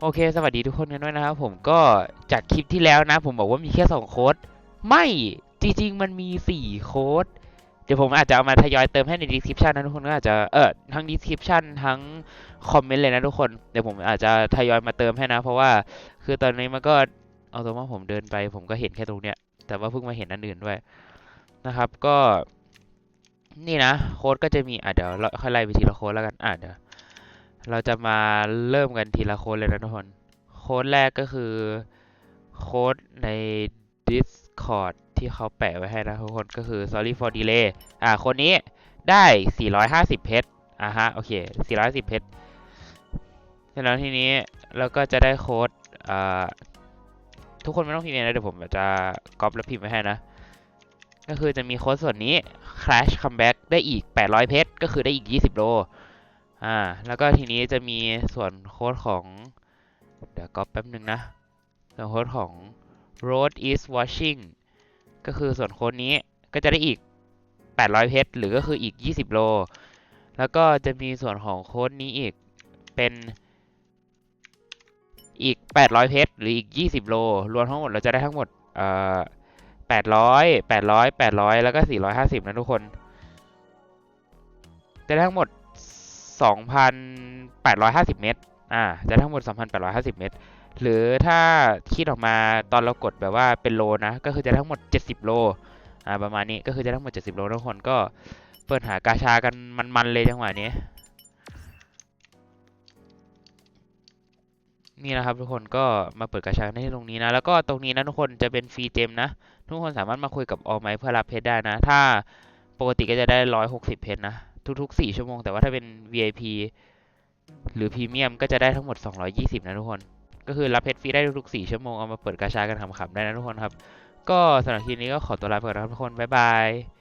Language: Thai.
โอเค สวัสดีทุกคนกันด้วยนะครับผมก็จากคลิปที่แล้วนะ ผมบอกว่ามีแค่สองโค้ดไม่จริงๆ มันมีสี่โค้ด เดี๋ยวผมอาจจะเอามาทยอยเติมให้ใน description นะทุกคนก็อาจจะเออทั้ง description ทั้งคอมเมนต์เลยนะทุกคน เดี๋ยวผมอาจจะทยอยมาเติมให้นะ เพราะว่าคือตอนนี้มันก็เอาตัวว่าผมเดินไป ผมก็เห็นแค่ตรงเนี้ย แต่ว่าเพิ่งมาเห็นอันอื่นด้วยนะครับก็ นี่นะโค้ดก็จะมีอะเดี๋ยวเราค่อยไล่ไปทีละโค้ดแล้วกันอะเดี๋ยว เราจะมาเริ่มกันทีละโค้ดเลยนะทุกคน โค้ดแรกก็คือ โค้ดใน Discord ที่เขาแปะไว้ให้นะทุกคนก็คือ sorry for delay อ่าโค้ดนี้ได้ 450 เพชรอ่าฮะ โอเค450เพชรแล้วทีนี้เราก็จะได้โค้ดอ่าทุกคนไม่ต้องพิมพ์เองนะเดี๋ยวผมจะก๊อปแล้วพิมพ์ไว้ให้นะ ก็คือจะมีโค้ดส่วนนี้ crash comeback ได้อีก 800 เพชรก็คือได้อีก 20 โล อ่า แล้วก็ทีนี้จะมีส่วนโค้ดของ เดี๋ยวก๊อปแป๊บนึงนะ ส่วนโค้ดของ road is watching ก็คือส่วนโค้ดนี้ก็จะได้อีก 800 เพชร หรือก็คืออีก 20 โล แล้วก็จะมีส่วนของโค้ดนี้อีก เป็นอีก 800 เพชร หรืออีก 20 โล รวมทั้งหมดเราจะได้ทั้งหมด เอ่อ 800 800 800 แล้วก็ 450 นะทุกคน จะได้ทั้งหมด 2,850 เมตร อ่า จะทั้งหมด 2,850 เมตร หรือถ้าคิดออกมาตอนเรากดแบบว่าเป็นโลนะ ก็คือจะทั้งหมด 70 โล อ่า ประมาณนี้ ก็คือจะทั้งหมด 70 โลทุกคนก็เปิดหากาชากันมันๆเลยจังหวะนี้ นี่นะครับทุกคนก็มาเปิดกาชากันได้ที่ตรงนี้นะ แล้วก็ตรงนี้นะทุกคนจะเป็นฟรีเจมนะ ทุกคนสามารถมาคุยกับออไมเพื่อรับเพชรได้นะ ถ้าปกติก็จะได้ 160 เพชรนะ ทุกๆ 4 ชั่วโมง แต่ว่าถ้าเป็น VIP หรือพรีเมียมก็จะได้ทั้งหมด 220 นะทุกคน ก็คือรับเพชรฟรีได้ทุกๆ 4 ชั่วโมง เอามาเปิดกาชากันขำๆได้นะทุกคนครับ ก็สำหรับคลิปนี้ก็ขอตัวลาไปก่อนนะครับทุกคน บ๊ายบาย